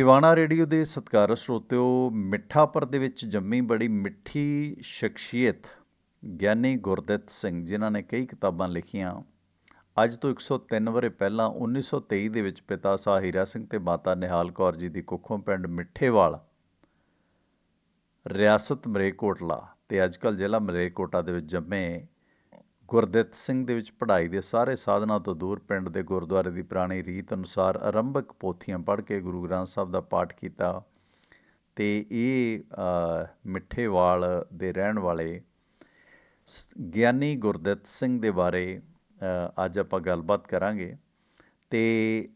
Tiwana radio ਦੇ ਸਤਿਕਾਰ ਸਰੋਤਿਓ, ਮਿੱਠਾਪੁਰ ਦੇ ਵਿੱਚ ਜੰਮੀ ਬੜੀ ਮਿੱਠੀ ਸ਼ਖਸੀਅਤ ਗਿਆਨੀ ਗੁਰਦਿੱਤ ਸਿੰਘ ਜਿਨ੍ਹਾਂ ਨੇ ਕਈ ਕਿਤਾਬਾਂ ਲਿਖੀਆਂ। ਅੱਜ ਤੋਂ 103 ਵਰੇ ਪਹਿਲਾਂ 1923 ਦੇ ਵਿੱਚ ਪਿਤਾ ਸਾਹ ਹੀਰਾ ਸਿੰਘ ਤੇ ਮਾਤਾ ਨਿਹਾਲ ਕੌਰ ਜੀ ਦੀ ਕੁੱਖੋਂ ਪਿੰਡ ਮਿੱਠੇਵਾਲ, ਰਿਆਸਤ ਮਰੇਕੋਟਲਾ ਤੇ ਅੱਜਕੱਲ ਜ਼ਿਲ੍ਹਾ ਮਰੇਕੋਟਾ ਦੇ ਵਿੱਚ ਜੰਮੇ ਗੁਰਦਿੱਤ ਸਿੰਘ ਦੇ ਵਿੱਚ ਪੜ੍ਹਾਈ ਦੇ ਸਾਰੇ ਸਾਧਨਾਂ ਤੋਂ ਦੂਰ ਪਿੰਡ ਦੇ ਗੁਰਦੁਆਰੇ ਦੀ ਪੁਰਾਣੀ ਰੀਤ ਅਨੁਸਾਰ ਆਰੰਭਕ ਪੋਥੀਆਂ ਪੜ੍ਹ ਕੇ ਗੁਰੂ ਗ੍ਰੰਥ ਸਾਹਿਬ ਦਾ ਪਾਠ ਕੀਤਾ ਤੇ ਇਹ ਅ, ਮਿੱਠੇਵਾਲ ਦੇ ਰਹਿਣ ਵਾਲੇ ਸ- ਗਿਆਨੀ ਗੁਰਦਿੱਤ ਸਿੰਘ ਦੇ ਬਾਰੇ ਅੱਜ ਆਪਾਂ ਗੱਲਬਾਤ ਕਰਾਂਗੇ ਤੇ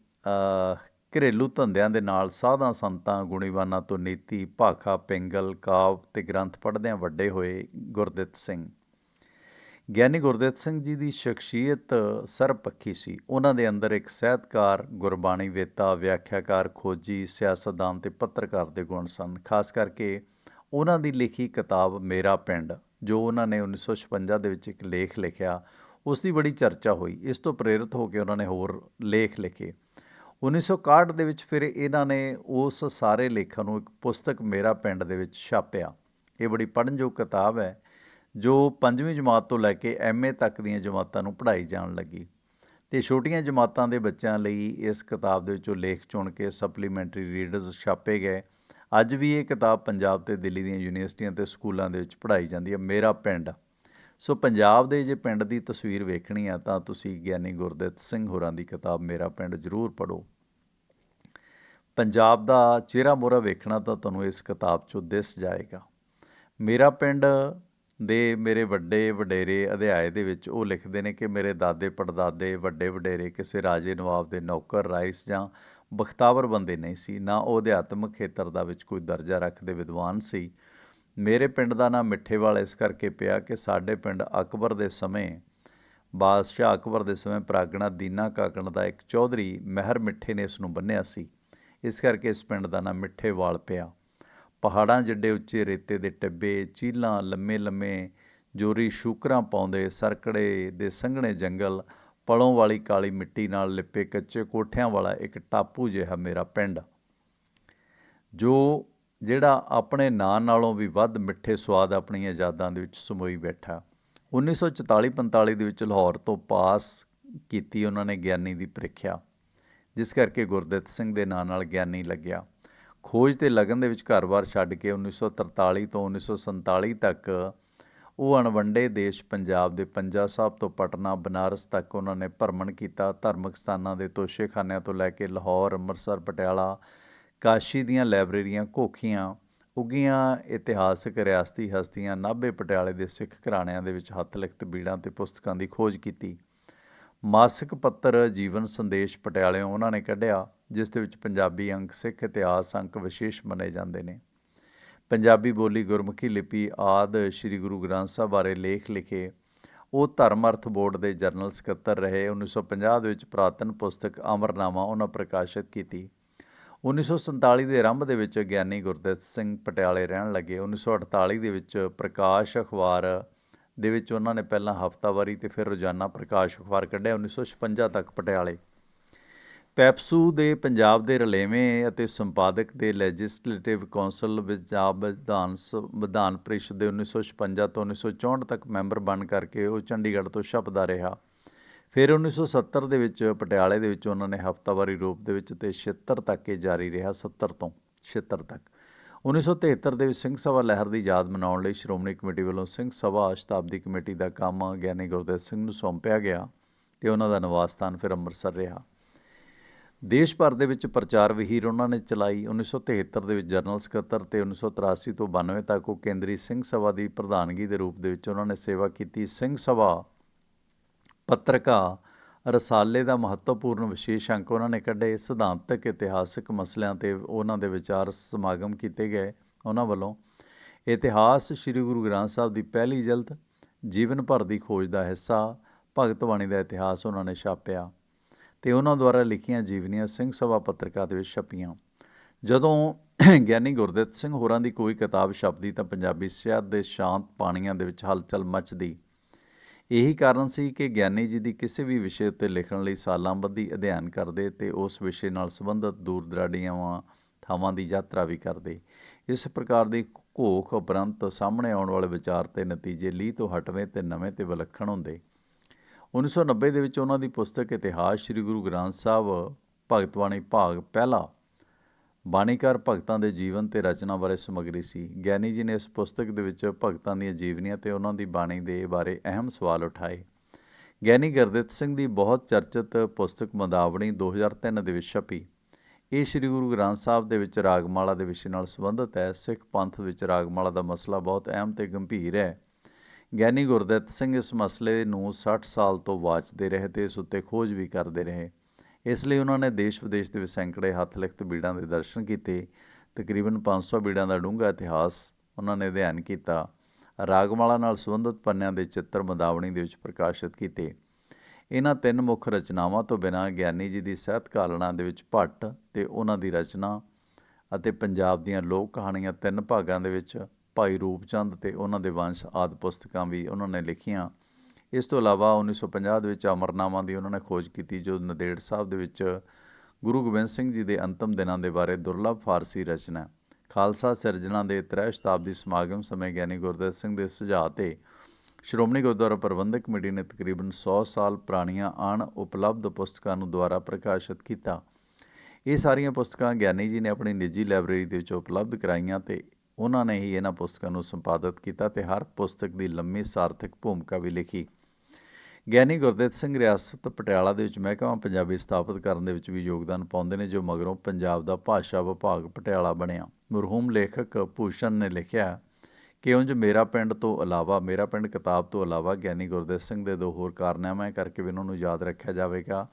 ਘਰੇਲੂ ਧੰਦਿਆਂ ਦੇ ਨਾਲ ਸਾਧਾਂ ਸੰਤਾਂ ਗੁਣੀਵਾਨਾਂ ਤੋਂ ਨੀਤੀ ਭਾਖਾ ਪਿੰਗਲ ਕਾਵ ਤੇ ਗ੍ਰੰਥ ਪੜ੍ਹਦਿਆਂ ਵੱਡੇ ਹੋਏ ਗੁਰਦਿੱਤ ਸਿੰਘ। ਗਿਆਨੀ ਗੁਰਦਿੱਤ ਸਿੰਘ ਜੀ ਦੀ ਸ਼ਖਸੀਅਤ ਸਰਬਪੱਖੀ ਸੀ। ਉਹਨਾਂ ਦੇ ਅੰਦਰ ਇੱਕ ਸਾਹਿਤਕਾਰ, ਗੁਰਬਾਣੀ ਵੇਤਾ, ਵਿਆਖਿਆਕਾਰ, ਖੋਜੀ, ਸਿਆਸਤਦਾਨ ਤੇ ਪੱਤਰਕਾਰ ਦੇ ਗੁਣ ਸਨ। ਖਾਸ ਕਰਕੇ ਉਹਨਾਂ ਦੀ ਲਿਖੀ ਕਿਤਾਬ ਮੇਰਾ ਪਿੰਡ, ਜੋ ਉਹਨਾਂ ਨੇ 1956 ਦੇ ਵਿੱਚ ਇੱਕ ਲੇਖ ਲਿਖਿਆ, ਉਸ ਦੀ ਬੜੀ ਚਰਚਾ ਹੋਈ। ਇਸ ਤੋਂ ਪ੍ਰੇਰਿਤ ਹੋ ਕੇ ਉਹਨਾਂ ਨੇ ਹੋਰ ਲੇਖ ਲਿਖੇ। 1961 ਦੇ ਵਿੱਚ ਫਿਰ ਇਹਨਾਂ ਨੇ ਉਸ ਸਾਰੇ ਲੇਖਾਂ ਨੂੰ ਇੱਕ ਪੁਸਤਕ ਮੇਰਾ ਪਿੰਡ ਦੇ ਵਿੱਚ ਛਾਪਿਆ। ਇਹ ਬੜੀ ਪੜ੍ਹਨਯੋਗ ਕਿਤਾਬ ਹੈ। ਜੋ ਪੰਜਵੀਂ ਜਮਾਤ ਤੋਂ ਲੈ ਕੇ ਐਮਏ ਤੱਕ ਦੀਆਂ ਜਮਾਤਾਂ ਨੂੰ ਪੜ੍ਹਾਈ ਜਾਣ ਲੱਗੀ। ਤੇ ਛੋਟੀਆਂ ਜਮਾਤਾਂ ਦੇ ਬੱਚਿਆਂ ਲਈ ਇਸ ਕਿਤਾਬ ਦੇ ਵਿੱਚੋਂ ਲੇਖ ਚੁਣ ਕੇ ਸਪਲੀਮੈਂਟਰੀ ਰੀਡਰਸ ਛਾਪੇ ਗਏ। ਅੱਜ ਵੀ ਇਹ ਕਿਤਾਬ ਪੰਜਾਬ ਤੇ ਦਿੱਲੀ ਦੀਆਂ ਯੂਨੀਵਰਸਿਟੀਆਂ ਤੇ ਸਕੂਲਾਂ ਦੇ ਵਿੱਚ ਪੜ੍ਹਾਈ ਜਾਂਦੀ ਹੈ। ਮੇਰਾ ਪਿੰਡ। ਸੋ ਪੰਜਾਬ ਦੇ ਜੇ ਪਿੰਡ ਦੀ ਤਸਵੀਰ ਵੇਖਣੀ ਆ ਤਾਂ ਤੁਸੀਂ ਗਿਆਨੀ ਗੁਰਦਿੱਤ ਸਿੰਘ ਹੋਰਾਂ ਦੀ ਕਿਤਾਬ ਮੇਰਾ ਪਿੰਡ ਜ਼ਰੂਰ ਪੜ੍ਹੋ। ਪੰਜਾਬ ਦਾ ਚਿਹਰਾ ਮੋਹਰਾ ਵੇਖਣਾ ਤਾਂ ਤੁਹਾਨੂੰ ਇਸ ਕਿਤਾਬ 'ਚੋਂ ਦਿਸ ਜਾਏਗਾ। ਮੇਰਾ ਪਿੰਡ ਦੇ ਮੇਰੇ ਵੱਡੇ ਵਡੇਰੇ ਅਧਿਆਏ ਦੇ ਵਿੱਚ ਉਹ ਲਿਖਦੇ ਨੇ ਕਿ ਮੇਰੇ ਦਾਦੇ ਪੜਦਾਦੇ ਵੱਡੇ ਵਡੇਰੇ ਕਿਸੇ ਰਾਜੇ ਨਵਾਬ ਦੇ ਨੌਕਰ ਰਾਈਸ ਜਾਂ ਬਖਤਾਵਰ ਬੰਦੇ ਨਹੀਂ ਸੀ, ਨਾ ਉਹ ਅਧਿਆਤਮਕ ਖੇਤਰ ਦਾ ਵਿੱਚ ਕੋਈ ਦਰਜਾ ਰੱਖਦੇ ਵਿਦਵਾਨ ਸੀ। ਮੇਰੇ ਪਿੰਡ ਦਾ ਨਾਮ ਮਿੱਠੇਵਾਲ ਇਸ ਕਰਕੇ ਪਿਆ ਕਿ ਸਾਡੇ ਪਿੰਡ ਅਕਬਰ ਦੇ ਸਮੇਂ, ਬਾਦਸ਼ਾਹ ਅਕਬਰ ਦੇ ਸਮੇਂ ਪ੍ਰਾਗਣਾ ਦੀਨਾ ਕਾਕਣ ਦਾ ਇੱਕ ਚੌਧਰੀ ਮਹਿਰ ਮਿੱਠੇ ਨੇ ਇਸ ਨੂੰ ਬੰਨਿਆ ਸੀ। ਇਸ ਕਰਕੇ ਇਸ ਪਿੰਡ ਦਾ ਨਾਮ ਮਿੱਠੇਵਾਲ ਪਿਆ। ਪਹਾੜਾਂ ਜਿੱਡੇ ਉੱਚੇ ਰੇਤੇ ਦੇ ਟਿੱਬੇ ਚੀਲਾਂ ਲੰਮੇ ਲੰਮੇ, ਜੋਰੀ ਸ਼ੂਕਰਾਂ ਪਾਉਂਦੇ ਸਰਕੜੇ ਦੇ ਸੰਘਣੇ ਜੰਗਲ, ਪਲੋਂ ਵਾਲੀ ਕਾਲੀ ਮਿੱਟੀ ਨਾਲ ਲਿਪੇ ਕੱਚੇ ਕੋਠਿਆਂ ਵਾਲਾ ਇੱਕ ਟਾਪੂ ਜਿਹਾ ਮੇਰਾ ਪਿੰਡ। ਜੋ ਜਿਹੜਾ ਆਪਣੇ ਨਾਂ ਨਾਲੋਂ ਵੀ ਵੱਧ ਮਿੱਠੇ ਸਵਾਦ ਆਪਣੀਆਂ ਯਾਦਾਂ ਦੇ ਵਿੱਚ ਸਮੋਈ ਬੈਠਾ। 1944-45 ਦੇ ਵਿੱਚ ਲਾਹੌਰ ਤੋਂ ਪਾਸ ਕੀਤੀ ਉਹਨਾਂ ਨੇ ਗਿਆਨੀ ਦੀ ਪ੍ਰੀਖਿਆ, ਜਿਸ ਕਰਕੇ ਗੁਰਦਿੱਤ ਸਿੰਘ ਦੇ ਨਾਂ ਨਾਲ ਗਿਆਨੀ ਲੱਗਿਆ। ਖੋਜ ਤੇ ਲਗਨ ਦੇ ਵਿੱਚ ਘਰ-ਬਾਰ ਛੱਡ ਕੇ 1943 ਤੋਂ 1947 ਤੱਕ ਉਹ ਅਣਵੰਡੇ ਦੇਸ਼ ਪੰਜਾਬ ਦੇ ਪੰਜਾ ਸਾਹਿਬ ਤੋਂ ਪਟਨਾ, ਬਨਾਰਸ ਤੱਕ ਉਹਨਾਂ ਨੇ ਭਰਮਣ ਕੀਤਾ। ਧਾਰਮਿਕ ਸਥਾਨਾਂ ਦੇ ਤੋਸ਼ੇਖਾਨਿਆਂ ਤੋਂ ਲੈ ਕੇ ਲਾਹੌਰ, ਅੰਮ੍ਰਿਤਸਰ, ਪਟਿਆਲਾ, ਕਾਸ਼ੀ ਦੀਆਂ ਲਾਇਬ੍ਰੇਰੀਆਂ ਘੋਖੀਆਂ, ਉੱਗੀਆਂ ਇਤਿਹਾਸਕ ਰਿਆਸਤੀ ਹਸਤੀਆਂ, ਨਾਭੇ ਪਟਿਆਲੇ ਦੇ ਸਿੱਖ ਘਰਾਣਿਆਂ ਦੇ ਵਿੱਚ ਹੱਥ ਲਿਖਤ ਬੀੜਾਂ ਤੇ ਪੁਸਤਕਾਂ ਦੀ ਖੋਜ ਕੀਤੀ। ਮਾਸਿਕ ਪੱਤਰ ਜੀਵਨ ਸੰਦੇਸ਼ ਪਟਿਆਲਿਓਂ ਉਹਨਾਂ ਨੇ ਕੱਢਿਆ। ਜਿਸ ਦੇ ਵਿੱਚ ਪੰਜਾਬੀ ਅੰਕ, ਸਿੱਖ ਇਤਿਹਾਸ ਅੰਕ ਵਿਸ਼ੇਸ਼ ਮੰਨੇ ਜਾਂਦੇ ਨੇ। ਪੰਜਾਬੀ ਬੋਲੀ ਗੁਰਮੁਖੀ ਲਿਪੀ ਆਦ ਸ੍ਰੀ ਗੁਰੂ ਗ੍ਰੰਥ ਸਾਹਿਬ ਬਾਰੇ ਲੇਖ ਲਿਖੇ। ਉਹ ਧਰਮ ਅਰਥ ਬੋਰਡ ਦੇ ਜਨਰਲ ਸਕੱਤਰ ਰਹੇ। 1950 ਦੇ ਵਿੱਚ ਪ੍ਰਾਤਨ ਪੁਸਤਕ ਅਮਰਨਾਮਾ ਉਹਨਾਂ ਪ੍ਰਕਾਸ਼ਿਤ ਕੀਤੀ। 1947 ਦੇ ਆਰੰਭ ਦੇ ਵਿੱਚ ਗਿਆਨੀ ਗੁਰਦਿੱਤ ਸਿੰਘ ਪਟਿਆਲੇ ਰਹਿਣ ਲੱਗੇ। 1948 ਦੇ ਵਿੱਚ ਪ੍ਰਕਾਸ਼ ਅਖਬਾਰ ਦੇ ਵਿੱਚ ਉਹਨਾਂ ਨੇ ਪਹਿਲਾਂ ਹਫ਼ਤਾਵਾਰੀ ਤੇ ਫਿਰ ਰੋਜ਼ਾਨਾ ਪ੍ਰਕਾਸ਼ ਅਖਬਾਰ ਕੱਢਿਆ। 1956 ਤੱਕ ਪਟਿਆਲੇ ਪੈਪਸੂ ਦੇ ਪੰਜਾਬ ਦੇ ਰਲੇਵੇਂ ਅਤੇ ਸੰਪਾਦਕ ਦੇ ਲੈਜਿਸਲੇਟਿਵ ਕੌਂਸਲ ਪੰਜਾਬ ਵਿਧਾਨ ਸ- ਵਿਧਾਨ ਪ੍ਰੀਸ਼ਦ ਦੇ 1956 ਤੋਂ 1964 ਤੱਕ ਮੈਂਬਰ ਬਣ ਕਰਕੇ ਉਹ ਚੰਡੀਗੜ੍ਹ ਤੋਂ ਛਪਦਾ ਰਿਹਾ। ਫਿਰ 1970 ਦੇ ਵਿੱਚ ਪਟਿਆਲੇ ਦੇ ਵਿੱਚ ਉਹਨਾਂ ਨੇ ਹਫ਼ਤਾਵਾਰੀ ਰੂਪ ਦੇ ਵਿੱਚ ਤੇ 76 ਤੱਕ ਇਹ ਜਾਰੀ ਰਿਹਾ 70 ਤੋਂ 76 ਤੱਕ। 1973 ਦੇ ਵਿੱਚ ਸਿੰਘ ਸਭਾ ਲਹਿਰ ਦੀ ਯਾਦ ਮਨਾਉਣ ਲਈ ਸ਼੍ਰੋਮਣੀ ਕਮੇਟੀ ਵੱਲੋਂ ਸਿੰਘ ਸਭਾ ਸ਼ਤਾਬਦੀ ਕਮੇਟੀ ਦਾ ਕੰਮ ਗਿਆਨੀ ਗੁਰਦੇਵ ਸਿੰਘ ਨੂੰ ਸੌਂਪਿਆ ਗਿਆ ਤੇ ਉਹਨਾਂ ਦਾ ਨਿਵਾਸ ਸਥਾਨ ਫਿਰ ਅੰਮ੍ਰਿਤਸਰ ਰਿਹਾ। ਦੇਸ਼ ਭਰ ਦੇ ਵਿੱਚ ਪ੍ਰਚਾਰ ਵਹੀਰ ਉਹਨਾਂ ਨੇ ਚਲਾਈ। 1973 ਦੇ ਵਿੱਚ ਜਨਰਲ ਸਕੱਤਰ ਤੇ 1983 ਤੋਂ 92 ਤੱਕ ਉਹ ਕੇਂਦਰੀ ਸਿੰਘ ਸਭਾ ਦੀ ਪ੍ਰਧਾਨਗੀ ਦੇ ਰੂਪ ਦੇ ਵਿੱਚ ਉਹਨਾਂ ਨੇ ਸੇਵਾ ਕੀਤੀ। ਸਿੰਘ ਸਭਾ ਪੱਤਰਿਕਾ ਰਸਾਲੇ ਦਾ ਮਹੱਤਵਪੂਰਨ ਵਿਸ਼ੇਸ਼ ਅੰਕ ਉਹਨਾਂ ਨੇ ਕੱਢੇ। ਸਿਧਾਂਤਕ ਇਤਿਹਾਸਕ ਮਸਲਿਆਂ ਤੇ ਉਹਨਾਂ ਦੇ ਵਿਚਾਰ ਸਮਾਗਮ ਕੀਤੇ ਗਏ। ਉਹਨਾਂ ਵੱਲੋਂ ਇਤਿਹਾਸ ਸ੍ਰੀ ਗੁਰੂ ਗ੍ਰੰਥ ਸਾਹਿਬ ਦੀ ਪਹਿਲੀ ਜਲਦ ਜੀਵਨ ਭਰ ਦੀ ਖੋਜ ਦਾ ਹਿੱਸਾ, ਭਗਤ ਬਾਣੀ ਦਾ ਇਤਿਹਾਸ ਉਹਨਾਂ ਨੇ ਛਾਪਿਆ। ਤੇ ਉਹਨਾਂ ਦੁਆਰਾ ਲਿਖੀਆਂ ਜੀਵਨੀਆਂ ਸਿੰਘ ਸਭਾ ਪੱਤਰਿਕਾ ਦੇ ਵਿੱਚ ਛਪੀਆਂ। ਜਦੋਂ ਗਿਆਨੀ ਗੁਰਦਿੱਤ ਸਿੰਘ ਹੋਰਾਂ ਦੀ ਕੋਈ ਕਿਤਾਬ ਛਪਦੀ ਤਾਂ ਪੰਜਾਬੀ ਸਾਹਿਤ ਦੇ ਸ਼ਾਂਤ ਪਾਣੀਆਂ ਦੇ ਵਿੱਚ ਹਲਚਲ ਮਚਦੀ। ਇਹੀ ਕਾਰਨ ਸੀ ਕਿ ਗਿਆਨੀ ਜੀ ਦੀ ਕਿਸੇ ਵੀ ਵਿਸ਼ੇ ਉੱਤੇ ਲਿਖਣ ਲਈ ਸਾਲਾਂ ਬੱਧੀ ਅਧਿਐਨ ਕਰਦੇ ਤੇ ਉਸ ਵਿਸ਼ੇ ਨਾਲ ਸੰਬੰਧਿਤ ਦੂਰ ਦਰਾਡੀਆਂ ਥਾਵਾਂ ਦੀ ਯਾਤਰਾ ਵੀ ਕਰਦੇ। ਇਸ ਪ੍ਰਕਾਰ ਦੀ ਘੋਖ ਉਪਰੰਤ ਸਾਹਮਣੇ ਆਉਣ ਵਾਲੇ ਵਿਚਾਰ ਤੇ ਨਤੀਜੇ ਲੀਹ ਤੋਂ ਹਟਵੇਂ ਤੇ ਨਵੇਂ ਤੇ ਵਿਲੱਖਣ ਹੁੰਦੇ। 1990 ਦੇ ਵਿੱਚ ਉਹਨਾਂ ਦੀ ਪੁਸਤਕ ਇਤਿਹਾਸ ਸ੍ਰੀ ਗੁਰੂ ਗ੍ਰੰਥ ਸਾਹਿਬ ਭਗਤ ਬਾਣੀ ਭਾਗ ਪਹਿਲਾ ਬਾਣੀਕਾਰ ਭਗਤਾਂ ਦੇ ਜੀਵਨ ਤੇ ਰਚਨਾ ਬਾਰੇ ਸਮੱਗਰੀ ਸੀ। ਗਿਆਨੀ ਜੀ ਨੇ ਇਸ ਪੁਸਤਕ ਦੇ ਵਿੱਚ ਭਗਤਾਂ ਦੀਆਂ ਜੀਵਨੀਆਂ ਤੇ ਉਹਨਾਂ ਦੀ ਬਾਣੀ ਦੇ ਬਾਰੇ ਅਹਿਮ ਸਵਾਲ ਉਠਾਏ। ਗਿਆਨੀ ਗੁਰਦਿੱਤ ਸਿੰਘ ਦੀ ਬਹੁਤ ਚਰਚਿਤ ਪੁਸਤਕ ਮੰਦਾਵਣੀ 2003 ਦੇ ਵਿੱਚ ਛਪੀ। ਇਹ ਸ੍ਰੀ ਗੁਰੂ ਗ੍ਰੰਥ ਸਾਹਿਬ ਦੇ ਵਿੱਚ ਰਾਗਮਾਲਾ ਦੇ ਵਿਸ਼ੇ ਨਾਲ ਸੰਬੰਧਿਤ ਹੈ। ਸਿੱਖ ਪੰਥ ਵਿੱਚ ਰਾਗਮਾਲਾ ਦਾ ਮਸਲਾ ਬਹੁਤ ਅਹਿਮ ਤੇ ਗੰਭੀਰ ਹੈ। ਗਿਆਨੀ ਗੁਰਦਿੱਤ ਸਿੰਘ ਇਸ ਮਸਲੇ ਨੂੰ 60 ਸਾਲ ਤੋਂ ਵਾਚਦੇ ਰਹੇ ਤੇ ਇਸ ਉੱਤੇ ਖੋਜ ਵੀ ਕਰਦੇ ਰਹੇ। ਇਸ ਲਈ ਉਹਨਾਂ ਨੇ ਦੇਸ਼ ਵਿਦੇਸ਼ ਦੇ ਵਿੱਚ ਸੈਂਕੜੇ ਹੱਥ ਲਿਖਤ ਬੀੜਾਂ ਦੇ ਦਰਸ਼ਨ ਕੀਤੇ। ਤਕਰੀਬਨ 500 ਬੀੜਾਂ ਦਾ ਡੂੰਘਾ ਇਤਿਹਾਸ ਉਹਨਾਂ ਨੇ ਅਧਿਐਨ ਕੀਤਾ। ਰਾਗਮਾਲਾ ਨਾਲ ਸੰਬੰਧਿਤ ਪੰਨਿਆਂ ਦੇ ਚਿੱਤਰ ਮਦਾਵਣੀ ਦੇ ਵਿੱਚ ਪ੍ਰਕਾਸ਼ਿਤ ਕੀਤੇ। ਇਹਨਾਂ ਤਿੰਨ ਮੁੱਖ ਰਚਨਾਵਾਂ ਤੋਂ ਬਿਨਾਂ ਗਿਆਨੀ ਜੀ ਦੀ ਸਾਹਿਤ ਕਾਲਣਾ ਦੇ ਵਿੱਚ ਭੱਟ ਤੇ ਉਹਨਾਂ ਦੀ ਰਚਨਾ ਅਤੇ ਪੰਜਾਬ ਦੀਆਂ ਲੋਕ ਕਹਾਣੀਆਂ ਤਿੰਨ ਭਾਗਾਂ ਦੇ ਵਿੱਚ ਭਾਈ ਰੂਪਚੰਦ ਤੇ ਉਹਨਾਂ ਦੇ ਵੰਸ਼ ਆਦਿ ਪੁਸਤਕਾਂ ਵੀ ਉਹਨਾਂ ਨੇ ਲਿਖੀਆਂ। ਇਸ ਤੋਂ ਇਲਾਵਾ 1950 ਦੇ ਵਿੱਚ ਅਮਰਨਾਮਾ ਦੀ ਉਹਨਾਂ ਨੇ ਖੋਜ ਕੀਤੀ, ਜੋ ਨਦੇੜ ਸਾਹਿਬ ਦੇ ਵਿੱਚ ਗੁਰੂ ਗੋਬਿੰਦ ਸਿੰਘ ਜੀ ਦੇ ਅੰਤਮ ਦਿਨਾਂ ਦੇ ਬਾਰੇ ਦੁਰਲੱਭ ਫਾਰਸੀ ਰਚਨਾ ਖਾਲਸਾ ਸਿਰਜਣਾ ਦੇ ਤ੍ਰੈ ਸ਼ਤਾਬਦੀ ਸਮਾਗਮ ਸਮੇਂ ਗਿਆਨੀ ਗੁਰਦਿੱਤ ਸਿੰਘ ਦੇ ਸੁਝਾਅ ਤੇ ਸ਼੍ਰੋਮਣੀ ਗੁਰਦੁਆਰਾ ਪ੍ਰਬੰਧਕ ਕਮੇਟੀ ਨੇ ਤਕਰੀਬਨ 100 ਸਾਲ ਪੁਰਾਣੀਆਂ ਅਣ ਉਪਲਬਧ ਪੁਸਤਕਾਂ ਨੂੰ ਦੁਆਰਾ ਪ੍ਰਕਾਸ਼ਿਤ ਕੀਤਾ। ਇਹ ਸਾਰੀਆਂ ਪੁਸਤਕਾਂ ਗਿਆਨੀ ਜੀ ਨੇ ਆਪਣੀ ਨਿੱਜੀ ਲਾਇਬ੍ਰੇਰੀ ਦੇ ਵਿੱਚ ਉਪਲਬਧ ਕਰਾਈਆਂ ਤੇ ਉਹਨਾਂ ਨੇ ਹੀ ਇਹਨਾਂ ਪੁਸਤਕਾਂ ਨੂੰ ਸੰਪਾਦਿਤ ਕੀਤਾ ਤੇ ਹਰ ਪੁਸਤਕ ਦੀ ਲੰਮੀ ਸਾਰਥਕ ਭੂਮਿਕਾ ਵੀ ਲਿਖੀ। ਗਿਆਨੀ ਗੁਰਦਿੱਤ ਸਿੰਘ ਰਿਆਸਤ ਪਟਿਆਲਾ ਦੇ ਵਿੱਚ ਮਹਿਕਮਾ ਪੰਜਾਬੀ ਸਥਾਪਿਤ ਕਰਨ ਦੇ ਵਿੱਚ ਵੀ ਯੋਗਦਾਨ ਪਾਉਂਦੇ ਨੇ, ਜੋ ਮਗਰੋਂ ਪੰਜਾਬ ਦਾ ਭਾਸ਼ਾ ਵਿਭਾਗ ਪਟਿਆਲਾ ਬਣਿਆ। ਮਰਹੂਮ ਲੇਖਕ ਭੂਸ਼ਣ ਨੇ ਲਿਖਿਆ ਕਿ ਉਂਝ ਮੇਰਾ ਪਿੰਡ ਤੋਂ ਇਲਾਵਾ, ਮੇਰਾ ਪਿੰਡ ਕਿਤਾਬ ਤੋਂ ਇਲਾਵਾ ਗਿਆਨੀ ਗੁਰਦਿੱਤ ਸਿੰਘ ਦੇ ਦੋ ਹੋਰ ਕਾਰਨਾਮਿਆਂ ਕਰਕੇ ਵੀ ਉਹਨਾਂ ਨੂੰ ਯਾਦ ਰੱਖਿਆ ਜਾਵੇਗਾ।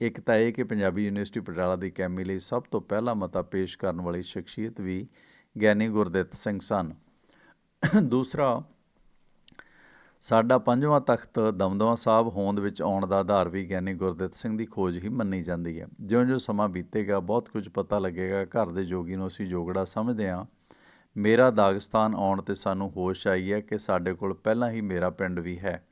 ਇੱਕ ਤਾਂ ਇਹ ਕਿ ਪੰਜਾਬੀ ਯੂਨੀਵਰਸਿਟੀ ਪਟਿਆਲਾ ਦੀ ਕੈਮੀ ਲਈ ਸਭ ਤੋਂ ਪਹਿਲਾ ਮਤਾ ਪੇਸ਼ ਕਰਨ ਵਾਲੀ ਸ਼ਖਸੀਅਤ ਵੀ ਗਿਆਨੀ ਗੁਰਦਿੱਤ ਸਿੰਘ ਸਨ। ਦੂਸਰਾ, ਸਾਡਾ ਪੰਜਵਾਂ ਤਖਤ ਦਮਦਮਾ ਸਾਹਿਬ ਹੋਂਦ ਵਿੱਚ ਆਉਣ ਦਾ ਆਧਾਰ ਵੀ ਗਿਆਨੀ ਗੁਰਦਿੱਤ ਸਿੰਘ ਦੀ ਖੋਜ ਹੀ ਮੰਨੀ ਜਾਂਦੀ ਹੈ। ਜਿਉਂ-ਜਿਉਂ ਸਮਾਂ ਬੀਤੇਗਾ, ਬਹੁਤ ਕੁਝ ਪਤਾ ਲੱਗੇਗਾ। ਘਰ ਦੇ ਜੋਗੀ ਨੂੰ ਅਸੀਂ ਜੋਗੜਾ ਸਮਝਦੇ ਹਾਂ। ਮੇਰਾ ਦਾਗਸਤਾਨ ਆਉਣ ਤੇ ਸਾਨੂੰ ਹੋਸ਼ ਆਈ ਹੈ ਕਿ ਸਾਡੇ ਕੋਲ ਪਹਿਲਾਂ ਹੀ ਮੇਰਾ ਪਿੰਡ ਵੀ ਹੈ।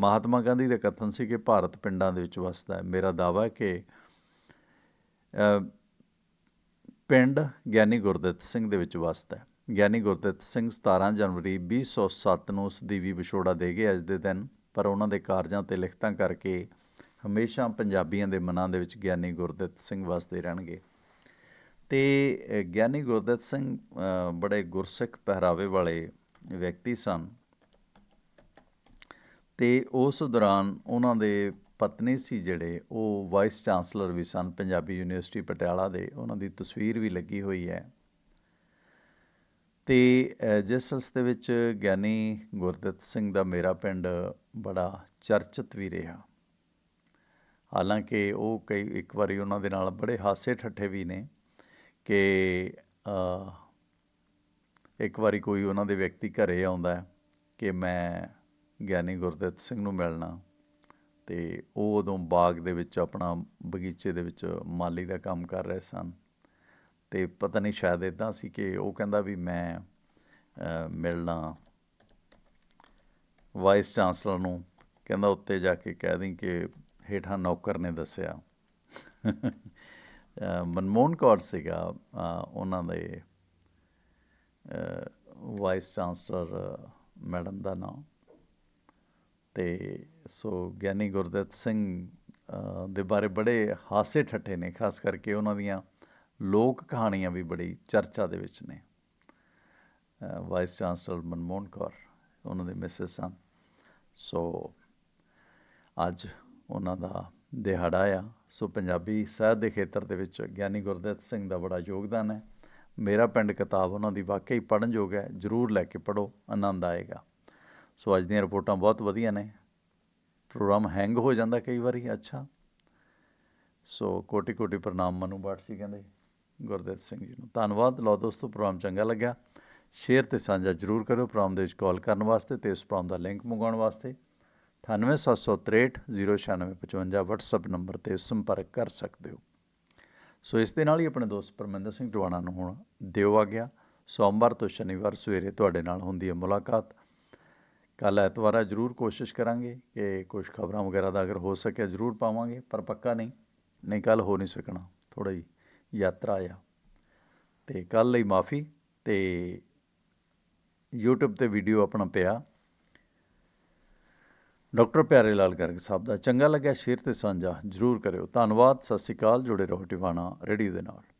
ਮਹਾਤਮਾ ਗਾਂਧੀ ਦਾ ਕਥਨ ਸੀ ਕਿ ਭਾਰਤ ਪਿੰਡਾਂ ਦੇ ਵਿੱਚ ਵਸਦਾ ਹੈ। ਮੇਰਾ ਦਾਵਾ ਹੈ ਕਿ ਪਿੰਡ ਗਿਆਨੀ ਗੁਰਦਿੱਤ ਸਿੰਘ ਦੇ ਵਿੱਚ ਵਸਦਾ ਹੈ। ਗਿਆਨੀ ਗੁਰਦਿੱਤ ਸਿੰਘ 17 ਜਨਵਰੀ 2007 ਨੂੰ ਉਸ ਦੀ ਵੀ ਵਿਛੋੜਾ ਦੇ ਗਏ ਅੱਜ ਦੇ ਦਿਨ, ਪਰ ਉਹਨਾਂ ਦੇ ਕਾਰਜਾਂ ਤੇ ਲਿਖਤਾਂ ਕਰਕੇ ਹਮੇਸ਼ਾ ਪੰਜਾਬੀਆਂ ਦੇ ਮਨਾਂ ਦੇ ਵਿੱਚ ਗਿਆਨੀ ਗੁਰਦਿੱਤ ਸਿੰਘ ਵਸਦੇ ਰਹਿਣਗੇ। ਤੇ ਗਿਆਨੀ ਗੁਰਦਿੱਤ ਸਿੰਘ ਬੜੇ ਗੁਰਸਿੱਖ ਪਹਿਰਾਵੇ ਵਾਲੇ ਵਿਅਕਤੀ ਸਨ। ਤੇ ਉਸ ਦੌਰਾਨ ਉਹਨਾਂ ਦੇ ਪਤਨੀ ਸੀ ਜਿਹੜੇ, ਉਹ ਵਾਈਸ ਚਾਂਸਲਰ ਵੀ ਸਨ, ਪੰਜਾਬੀ ਯੂਨੀਵਰਸਿਟੀ ਪਟਿਆਲਾ ਦੇ, ਉਹਨਾਂ ਦੀ ਤਸਵੀਰ ਵੀ ਲੱਗੀ ਹੋਈ ਹੈ। ਤੇ ਜਿਸ ਉਸ ਦੇ ਵਿੱਚ ਗਿਆਨੀ ਗੁਰਦਿੱਤ ਸਿੰਘ ਦਾ ਮੇਰਾ ਪਿੰਡ ਬੜਾ ਚਰਚਿਤ ਵੀ ਰਿਹਾ। ਹਾਲਾਂਕਿ ਉਹ ਕਈ, ਇੱਕ ਵਾਰੀ ਉਹਨਾਂ ਦੇ ਨਾਲ ਬੜੇ ਹਾਸੇ ਠੱਠੇ ਵੀ ਨੇ ਕਿ ਇੱਕ ਵਾਰੀ ਕੋਈ ਉਹਨਾਂ ਦੇ ਵਿਅਕਤੀ ਘਰੇ ਆਉਂਦਾ ਕਿ ਮੈਂ ਗਿਆਨੀ ਗੁਰਦਿੱਤ ਸਿੰਘ ਨੂੰ ਮਿਲਣਾ। ਤੇ ਉਹ ਉਦੋਂ ਬਾਗ ਦੇ ਵਿੱਚ ਆਪਣਾ ਬਗੀਚੇ ਦੇ ਵਿੱਚ ਮਾਲੀ ਦਾ ਕੰਮ ਕਰ ਰਹੇ ਸਨ। ਅਤੇ ਪਤਾ ਨਹੀਂ, ਸ਼ਾਇਦ ਇੱਦਾਂ ਸੀ ਕਿ ਉਹ ਕਹਿੰਦਾ ਵੀ ਮੈਂ ਮਿਲਣਾ ਵਾਈਸ ਚਾਂਸਲਰ ਨੂੰ। ਕਹਿੰਦਾ ਉੱਤੇ ਜਾ ਕੇ ਕਹਿ ਦੇਂ ਕਿ ਹੇਠਾਂ ਨੌਕਰ ਨੇ ਦੱਸਿਆ। ਮਨਮੋਹਨ ਕੌਰ ਸੀਗਾ ਉਹਨਾਂ ਦੇ ਵਾਈਸ ਚਾਂਸਲਰ ਮੈਡਮ ਦਾ ਨਾਮ। ਤੇ ਸੋ ਗਿਆਨੀ ਗੁਰਦਿੱਤ ਸਿੰਘ ਦੇ ਬਾਰੇ ਬੜੇ ਹਾਸੇ ਠੱਠੇ ਨੇ, ਖਾਸ ਕਰਕੇ ਉਹਨਾਂ ਦੀਆਂ ਲੋਕ ਕਹਾਣੀਆਂ ਵੀ ਬੜੀ ਚਰਚਾ ਦੇ ਵਿੱਚ ਨੇ। ਵਾਈਸ ਚਾਂਸਲਰ ਮਨਮੋਹਨ ਕੌਰ, ਉਹਨਾਂ ਦੇ ਮਿਸਿਸ ਸਨ। ਸੋ ਅੱਜ ਉਹਨਾਂ ਦਾ ਦਿਹਾੜਾ ਆ। ਸੋ ਪੰਜਾਬੀ ਸਾਹਿਤ ਦੇ ਖੇਤਰ ਦੇ ਵਿੱਚ ਗਿਆਨੀ ਗੁਰਦਿੱਤ ਸਿੰਘ ਦਾ ਬੜਾ ਯੋਗਦਾਨ ਹੈ। ਮੇਰਾ ਪਿੰਡ ਕਿਤਾਬ ਉਹਨਾਂ ਦੀ ਵਾਕਈ ਪੜ੍ਹਨਯੋਗ ਹੈ, ਜਰੂਰ ਲੈ ਕੇ ਪੜੋ ਆਨੰਦ ਆਏਗਾ। ਸੋ ਅੱਜ ਦੀਆਂ ਰਿਪੋਰਟਾਂ ਬਹੁਤ ਵਧੀਆ ਨੇ। ਪ੍ਰੋਗਰਾਮ ਹੈਂਗ ਹੋ ਜਾਂਦਾ ਕਈ ਵਾਰੀ, ਅੱਛਾ। ਸੋ ਕੋਟੀ ਕੋਟੀ ਪ੍ਰਣਾਮ ਮਨੂ ਬਾਟ ਸੀ ਕਹਿੰਦੇ, ਗੁਰਦੇਵ ਸਿੰਘ ਜੀ ਨੂੰ। ਧੰਨਵਾਦ, ਲਓ ਦੋਸਤੋ, ਪ੍ਰੋਗਰਾਮ ਚੰਗਾ ਲੱਗਿਆ। ਸ਼ੇਅਰ ਤੇ ਸਾਂਝਾ ਜਰੂਰ ਕਰਿਓ, ਪ੍ਰੋਗਰਾਮ ਦੇ ਵਿੱਚ ਕਾਲ ਕਰਨ ਵਾਸਤੇ ਤੇ ਇਸ ਪ੍ਰੋਗਰਾਮ ਦਾ ਲਿੰਕ ਮੰਗਵਾਉਣ ਵਾਸਤੇ। 9876309655 WhatsApp ਨੰਬਰ ਤੇ ਸੰਪਰਕ ਕਰ ਸਕਦੇ ਹੋ। ਸੋ ਇਸ ਦੇ ਨਾਲ ਹੀ ਆਪਣੇ ਦੋਸਤ ਪਰਮਿੰਦਰ ਸਿੰਘ ਟਵਾਣਾ ਨੂੰ ਹੁਣ ਦਿਓ ਆ ਗਿਆ। ਸੋਮਵਾਰ ਤੋਂ ਸ਼ਨੀਵਾਰ ਸਵੇਰੇ ਤੁਹਾਡੇ ਨਾਲ ਹੁੰਦੀ ਹੈ ਮੁਲਾਕਾਤ। ਕੱਲ ਐਤਵਾਰ ਆ, ਜਰੂਰ ਕੋਸ਼ਿਸ਼ ਕਰਾਂਗੇ ਕਿ ਕੁਝ ਖਬਰਾਂ ਵਗੈਰਾ ਦਾ ਅਗਰ ਹੋ ਸਕਿਆ ਜਰੂਰ ਪਾਵਾਂਗੇ, ਪਰ ਪੱਕਾ ਨਹੀਂ ਨਹੀਂ ਕੱਲ ਹੋ ਨਹੀਂ ਸਕਣਾ ਥੋੜਾ ਹੀ ਯਾਤਰਾ ਆ। ਤੇ ਕੱਲ ਲਈ ਮਾਫੀ ਤੇ YouTube ਤੇ ਵੀਡੀਓ ਆਪਣਾ ਪਿਆ। ਡਾਕਟਰ ਪਿਆਰੇ ਲਾਲ ਗਰਗ ਸਾਹਿਬ ਦਾ ਚੰਗਾ ਲੱਗਿਆ, ਸ਼ੇਅਰ ਤੇ ਸਾਂਝਾ ਜਰੂਰ ਕਰਿਓ। ਧੰਨਵਾਦ, ਸਤਿ ਸ਼੍ਰੀ ਅਕਾਲ, ਜੁੜੇ ਰਹੋ ਟਿਵਾਣਾ ਰੇਡੀਓ ਦੇ ਨਾਲ।